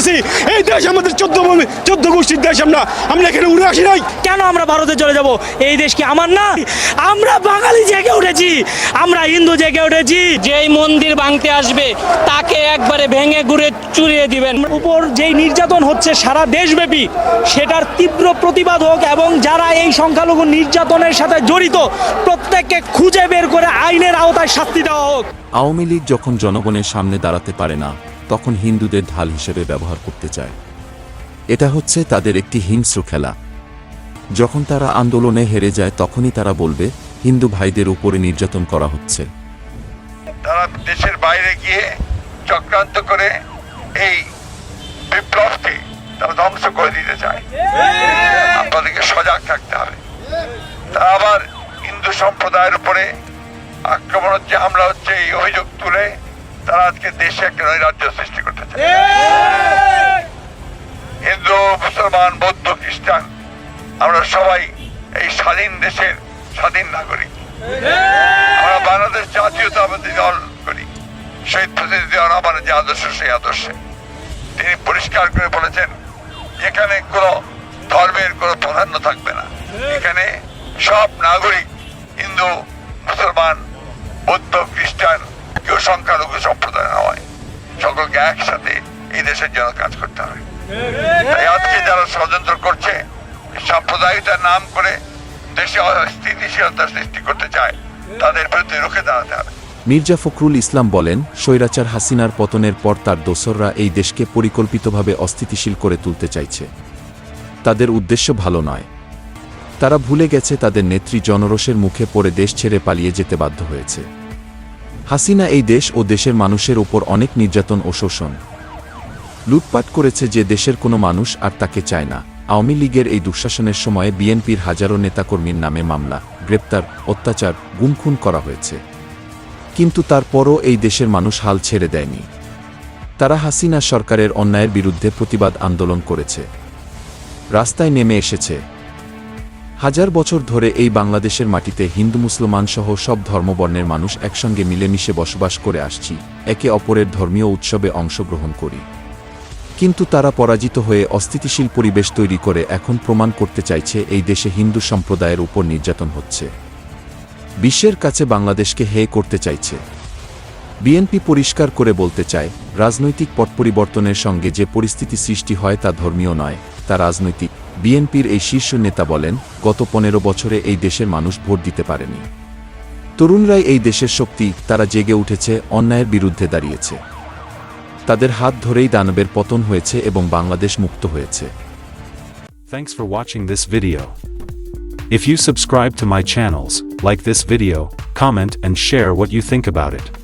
করতেছি। এই দেশ আমাদের চোদ্দ চোদ্দ গোষ্ঠীর দেশ আমরা। আমরা এখানে উড়ে আসি নাই। কেন আমরা ভারতে চলে যাব? এই দেশ কি আমার না? আমরা বাঙালি জেগে উঠেছি। আমরা হিন্দু জেগে উঠেছি। যেই মন্দির ভাঙতে আসবে তাকে একবারে ভেঙে ঘুরে চুরিয়ে দিবেন। উপর যেই নির্যাতন হচ্ছে সারা দেশব্যাপী সেটার তীব্র প্রতিবাদ হোক এবং যারা এই সংখ্যালঘু নির্যাতনের সাথে জড়িত প্রত্যেককে খুঁজে বের করে আইনের আওতায় শাস্তি দেওয়া হোক। আওয়ামী লীগ যখন জনগণের সামনে দাঁড়াতে পারে না তখন হিন্দুদের ঢাল হিসেবে ব্যবহার করতে চায়। এটা হচ্ছে তাদের একটি হিংস্র খেলা। যখন তারা আন্দোলনে হেরে যায়, তখনই তারা বলবে, হিন্দু ভাইদের উপরে নির্যাতন করা হচ্ছে। তারা দেশের বাইরে গিয়ে চক্রান্ত করে এই বিপ্লবকে তারা ধ্বংস করে দিতে চায়। আপনাদেরকে সজাগ থাকতে হবে। তারা আবার হিন্দু সম্প্রদায়ের উপরে আক্রমণ হচ্ছে, হামলা হচ্ছে, এই অভিযোগ তুলে তারা আজকে দেশে একটা নৈরাজ্য সৃষ্টি করতে চায়। হিন্দু, মুসলমান, বৌদ্ধ, খ্রিস্টান, আমরা সবাই এই স্বাধীন দেশের স্বাধীন নাগরিক। আমরা বাংলাদেশ জাতীয়তাবাদী দল করি। প্রেসিডেন্ট জিয়া রহমানের যে আদর্শ, সেই আদর্শে। তিনি পরিষ্কার করে বলেছেন, এখানে কোনো ধর্মের কোনো প্রাধান্য থাকবে না। এখানে সব নাগরিক, হিন্দু, মুসলমান, বৌদ্ধ, খ্রিস্টান সংখ্যালঘু সম্প্রদায় নয়। সকলকে একসাথে এই দেশের জন্য কাজ করতে হবে তাই আজকে যারা ষড়যন্ত্র করছে সাম্প্রদায়িকতার নাম করে দেশে অস্থিতিশীলতা সৃষ্টি করতে চায়, তাদের বিরুদ্ধে রুখে দাঁড়াতে হবে। মির্জা ফখরুল ইসলাম বলেন, স্বৈরাচার হাসিনার পতনের পর তার দোসররা এই দেশকে পরিকল্পিতভাবে অস্থিতিশীল করে তুলতে চাইছে। তাদের উদ্দেশ্য ভালো নয়। তারা ভুলে গেছে তাদের নেত্রী জনরোষের মুখে পড়ে দেশ ছেড়ে পালিয়ে যেতে বাধ্য হয়েছে। হাসিনা এই দেশ ও দেশের মানুষের ওপর অনেক নির্যাতন ও শোষণ। লুটপাট করেছে যে দেশের কোনো মানুষ আর তাকে চায় না। আওয়ামী লীগের এই দুঃশাসনের সময়ে বিএনপির হাজারো নেতাকর্মীর নামে মামলা, গ্রেপ্তার, অত্যাচার, গুমখুন করা হয়েছে। কিন্তু তারপরও এই দেশের মানুষ হাল ছেড়ে দেয়নি। তারা হাসিনা সরকারের অন্যায়ের বিরুদ্ধে প্রতিবাদ আন্দোলন করেছে। রাস্তায় নেমে এসেছে হাজার বছর ধরে এই বাংলাদেশের মাটিতে হিন্দু মুসলমান সহ সব ধর্মবর্ণের মানুষ একসঙ্গে মিলেমিশে বসবাস করে আসছি, একে অপরের ধর্মীয় উৎসবে অংশগ্রহণ করি। কিন্তু তারা পরাজিত হয়ে অস্থিতিশীল পরিবেশ তৈরি করে এখন প্রমাণ করতে চাইছে এই দেশে হিন্দু সম্প্রদায়ের উপর নির্যাতন হচ্ছে। বিশ্বের কাছে বাংলাদেশকে হে করতে চাইছে। বিএনপি পরিষ্কার করে বলতে চায়, রাজনৈতিক পট পরিবর্তনের সঙ্গে যে পরিস্থিতি সৃষ্টি হয় তা ধর্মীয় নয়, তা রাজনৈতিক বিএনপির এই শীর্ষ নেতা বলেন গত পনেরো বছরে এই দেশের মানুষ ভোট দিতে পারেনি তরুণরাই এই দেশের শক্তি তারা জেগে উঠেছে অন্যায়ের বিরুদ্ধে দাঁড়িয়েছে তাদের হাত ধরেই দানবের পতন হয়েছে এবং বাংলাদেশ মুক্ত হয়েছে Thanks for watching this video. If you subscribe to my channels, like this video, comment and share what you think about it.